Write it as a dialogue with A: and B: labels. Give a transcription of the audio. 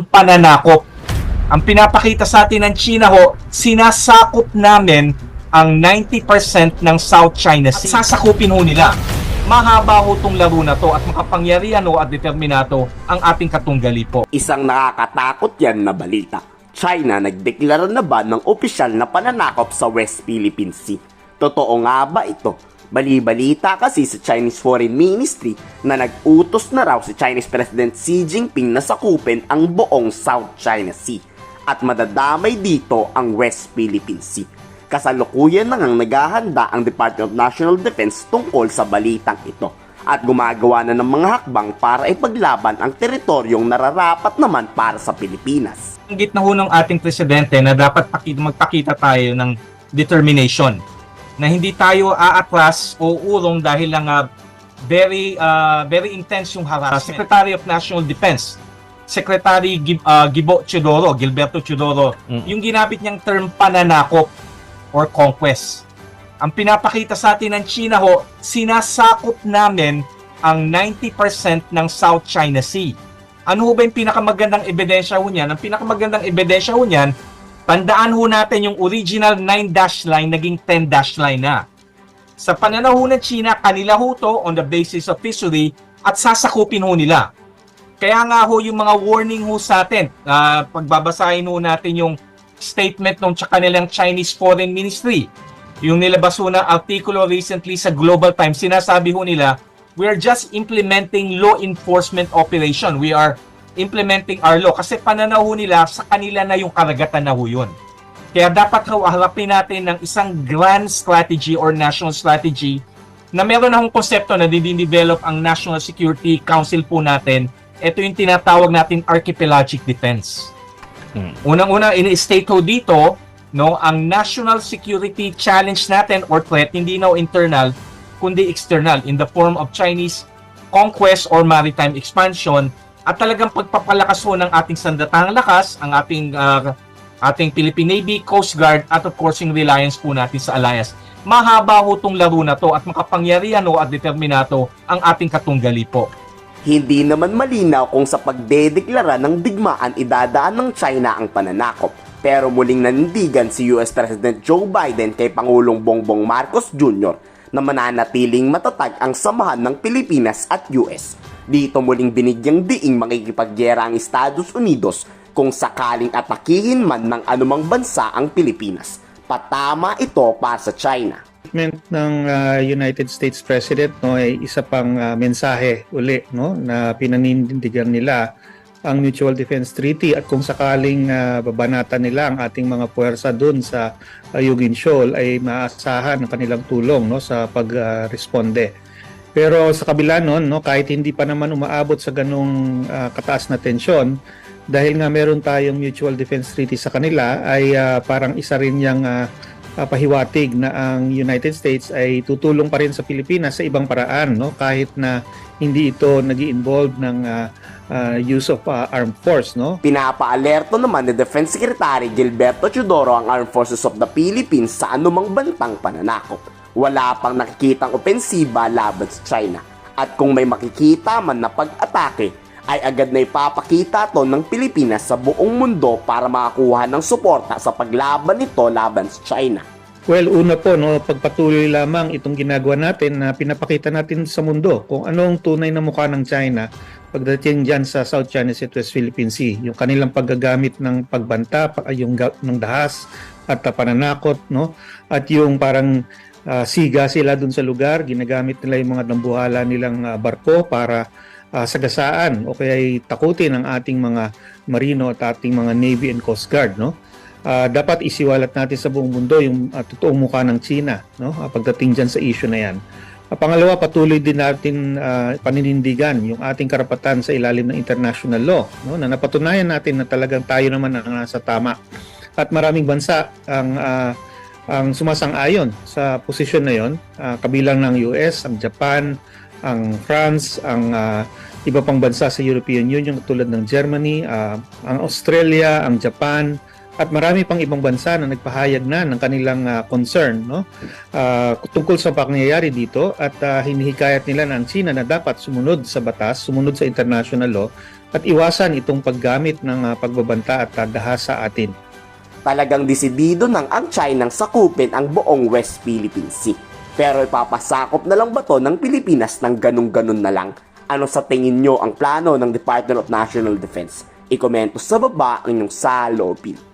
A: term pananakop. Ang pinapakita sa atin ng China ho, sinasakop namin ang 90% ng South China Sea. At sasakupin ho nila. Mahaba ho tong laro na to at makapangyarihan ho at determinato ang ating katunggali po.
B: Isang nakakatakot yan na balita. China nagdeklara na ba ng opisyal na pananakop sa West Philippine Sea? Totoo nga ba ito? Bali-balita kasi sa Chinese Foreign Ministry na nag-utos na raw si Chinese President Xi Jinping na sakupin ang buong South China Sea at madadamay dito ang West Philippine Sea. Kasalukuyan na ngang naghahanda ang Department of National Defense tungkol sa balitang ito at gumagawa na ng mga hakbang para ipaglaban ang teritoryong nararapat naman para sa Pilipinas.
A: Ang gitna ng ating presidente na dapat pakita, magpakita tayo ng determination na hindi tayo aatras o urong dahil lang ah, very ah, very intense yung harassment. Secretary of National Defense, Secretary Gib, ah, Gibo Chidoro, Gilberto Chidoro, yung ginamit niyang term pananakop or conquest. Ang pinapakita sa atin ng China ho, sinasakop namin ang 90% ng South China Sea. Ano ho ba yung pinakamagandang ebidensya ho niyan? Ang pinakamagandang ebidensya ho niyan, tandaan ho natin yung original 9-dash line naging 10-dash line na. Sa pananaw ng China, kanila ho to on the basis of fishery at sasakupin ho nila. Kaya nga ho yung mga warning ho sa atin, ah, pagbabasahin ho natin yung statement ng kanilang Chinese Foreign Ministry. Yung nilabas ho na artikulo recently sa Global Times, sinasabi ho nila, we are just implementing law enforcement operation. We are implementing our law. Kasi pananaw nila, sa kanila na yung karagatan na ho yun. Kaya dapat ho, harapin natin ng isang grand strategy or national strategy na meron na hong konsepto na din-develop ang National Security Council po natin. Ito yung tinatawag natin archipelagic defense. Unang-una, ini-state ho dito, no, ang national security challenge natin or threat, hindi na internal, kundi external in the form of Chinese conquest or maritime expansion at talagang pagpapalakas ho ng ating sandatahang lakas, ang ating ah, ating Philippine Navy, Coast Guard at of course yung reliance po natin sa alliance. Mahaba ho tong laro na to at makapangyarihan ho at determinato ang ating katunggali po.
B: Hindi naman malinaw kung sa pagdedeklara ng digmaan idadaan ng China ang pananakop. Pero muling nanindigan si US President Joe Biden kay Pangulong Bongbong Marcos Jr. na mananatiling matatag ang samahan ng Pilipinas at US. Dito muling binigyang diing makikipagyera ang Estados Unidos kung sakaling atakihin man ng anumang bansa ang Pilipinas. Patama ito para sa China.
C: statement ng uh, United States President no ay isa pang uh, mensahe uli no na pinanindigan nila ang Mutual Defense Treaty at kung sakaling uh, babanatan nila ang ating mga puwersa doon sa uh, Yugin Shoal ay maasahan ang kanilang tulong no sa pagresponde. Pero sa kabila noon no kahit hindi pa naman umaabot sa ganung uh, kataas na tensyon dahil nga meron tayong Mutual Defense Treaty sa kanila ay uh, parang isa rin yang uh, uh, pahiwatig na ang United States ay tutulong pa rin sa Pilipinas sa ibang paraan no kahit na hindi ito nag involve ng uh, uh, use of uh, armed force no
B: Pinapaalerto naman ni Defense Secretary Gilberto Chudoro ang Armed Forces of the Philippines sa anumang bantang pananakop. Wala pang nakikitang opensiba laban sa China. At kung may makikita man na pag-atake, ay agad na ipapakita to ng Pilipinas sa buong mundo para makakuha ng suporta sa paglaban nito laban sa China.
C: Well, una po, no, pagpatuloy lamang itong ginagawa natin na pinapakita natin sa mundo kung ano ang tunay na mukha ng China pagdating dyan sa South China Sea West Philippine Sea. Yung kanilang paggagamit ng pagbanta, pa- yung ng dahas at pananakot, no? At yung parang ah, siga sila dun sa lugar, ginagamit nila yung mga dambuhala nilang ah, barko para ah, sagasaan o kaya takutin ang ating mga marino at ating mga Navy and Coast Guard, no? Ah, dapat isiwalat natin sa buong mundo yung ah, totoong mukha ng China no Ah, pagdating diyan sa issue na yan. Ah, pangalawa, patuloy din natin ah, paninindigan yung ating karapatan sa ilalim ng international law no na napatunayan natin na talagang tayo naman ang nasa tama. At maraming bansa ang ah, ang sumasang-ayon sa posisyon na yon, ah, kabilang ng US, ang Japan, ang France, ang ah, iba pang bansa sa European Union tulad ng Germany, ah, ang Australia, ang Japan, at marami pang ibang bansa na nagpahayag na ng kanilang ah, concern no Ah, tungkol sa pangyayari dito at ah, hinihikayat nila ng China na dapat sumunod sa batas, sumunod sa international law at iwasan itong paggamit ng ah, pagbabanta at tadaha sa atin.
B: Talagang desidido ng ang China sakupin ang buong West Philippine Sea. Pero ipapasakop na lang ba to ng Pilipinas ng ganun-ganun na lang? Ano sa tingin nyo ang plano ng Department of National Defense? Ikomento sa baba ang inyong salopin.